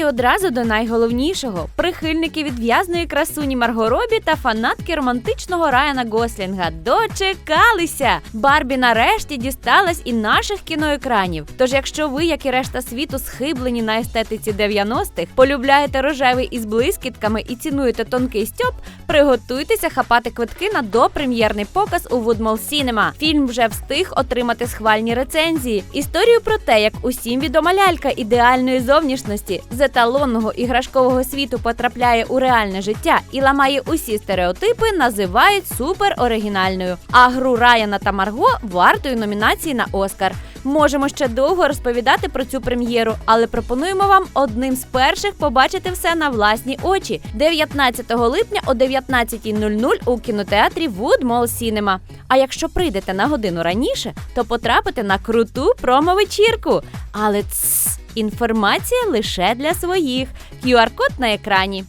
І одразу до найголовнішого прихильники відв'язної красуні Марго Робі та фанатки романтичного Райана Гослінга дочекалися. Барбі нарешті дісталась і наших кіноекранів. Тож, якщо ви, як і решта світу, схиблені на естетиці 90-х, полюбляєте рожевий із блискітками і цінуєте тонкий стьоп, приготуйтеся хапати квитки на допрем'єрний показ у Woodmall Cinema. Фільм вже встиг отримати схвальні рецензії. Історію про те, як усім відома лялька ідеальної зовнішності з еталонного іграшкового світу потрапляє у реальне життя і ламає усі стереотипи, називають супер оригінальною. А гру Райана та Марго вартою номінації на Оскар. Можемо ще довго розповідати про цю прем'єру, але пропонуємо вам одним з перших побачити все на власні очі 19 липня о 19.00 у кінотеатрі Woodmall Cinema. А якщо прийдете на годину раніше, то потрапите на круту промо-вечірку. Але цс, інформація лише для своїх. QR-код на екрані.